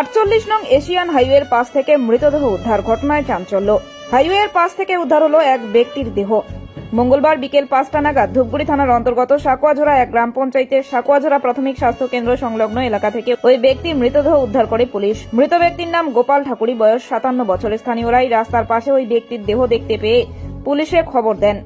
আটচল্লিশ নং এশিয়ান হাইওয়ের পাশ থেকে মৃতদেহ উদ্ধার ঘটনায় চাঞ্চল্য। হাইওয়ের পাশ থেকে উদ্ধার হলো এক ব্যক্তির দেহ। মঙ্গলবার বিকেল পাঁচটা নাগাদ ধূপগুড়ি থানার অন্তর্গত সাকুয়াঝোড়া এক গ্রাম পঞ্চায়েতের সাকুয়াঝোড়া প্রাথমিক স্বাস্থ্য কেন্দ্র সংলগ্ন এলাকা থেকে ওই ব্যক্তির মৃতদেহ উদ্ধার করে পুলিশ। মৃত ব্যক্তির নাম গোপাল ঠাকুরি, বয়স সাতান্ন বছরের স্থানীয়রাই রাস্তার পাশে ওই ব্যক্তির দেহ দেখতে পেয়ে পুলিশে খবর দেন।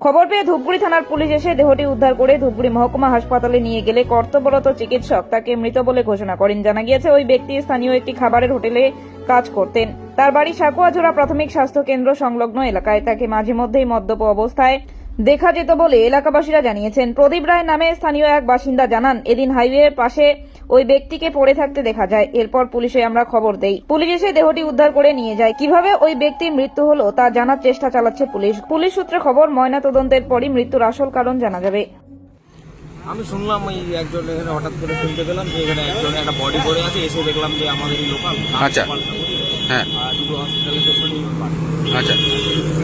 খবর পেয়ে ধূপগুড়ি থানার পুলিশ এসে দেহটি উদ্ধার করে ধূপগুড়ি মহকুমা হাসপাতালে নিয়ে গেলে কর্তব্যরত চিকিৎসক তাকে মৃত বলে ঘোষণা করেন। জানা গিয়েছে, ওই ব্যক্তি স্থানীয় একটি খাবারের হোটেলে কাজ করতেন। তার বাড়ি সাকুয়াঝোড়া প্রাথমিক স্বাস্থ্য কেন্দ্র সংলগ্ন এলাকায়। তাকে মাঝে মধ্যেই মদ্যপ অবস্থায় দেখা যেত বলে এলাকাবাসীরা জানিয়েছেন। প্রদীপ রায় নামে স্থানীয় এক বাসিন্দা জানান এদিন হাইওয়ের পাশে ওই ব্যক্তিকে পড়ে থাকতে দেখা যায়। এরপর পুলিশে আমরা খবর দেই। পুলিশ এসে দেহটি উদ্ধার করে নিয়ে যায়। কীভাবে ওই ব্যক্তির মৃত্যু হলো তা জানার চেষ্টা চালাচ্ছে পুলিশ। পুলিশ সূত্রে খবর ময়না তদন্তের পরই মৃত্যুর আসল কারণ জানা যাবে। আমি শুনলাম ওই একজন এখানে হঠাৎ করে শুনতে পেলাম যে এখানে একজন একটা বডি পড়ে আছে। এসে দেখলাম যে আমাদেরই লোকাল আচ্ছা। হ্যাঁ। আর দুটো হসপিটালে পেশেন্ট আচ্ছা।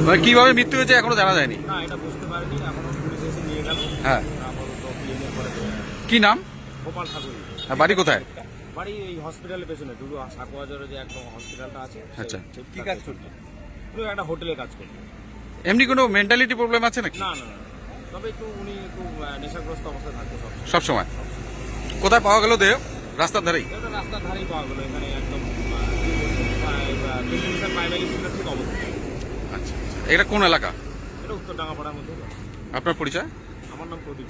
মানে কীভাবে মৃত্যু হয়েছে এখনও জানা যায়নি? না এটা বুঝতে পারিনি। এখনও পুলিশ এসে নিয়ে গেল হ্যাঁ। আপাতত ক্লিনিক করে কি নাম? গোপাল ঠাকুর। আর বাড়ি কোথায়? বাড়ি এই হসপিটালের পেছনে দুটো সাকুয়াজরে যে একদম হসপিটালটা আছে। আচ্ছা। কি কাজ করতে উনি একটা হোটেলে কাজ করতেন এমনি কোনো মেন্টালিটি প্রবলেম আছে নাকি? না না তবে একটু উনি একটু নেশাগ্রস্ত অবস্থায় থাকতো সব সময়। কোথায় পাওয়া গেল দেহ? রাস্তার ধারেই? রাস্তার ধারেই পাওয়া গেলো। এখানে একদম প্রাইমারি স্কুলের ঠিক অবস্থা। আচ্ছা। এটা কোন এলাকা? এটা উত্তর ডাঙ্গাপাড়ার মধ্যে। আপনার পরিচয়? আমার নাম প্রদীপ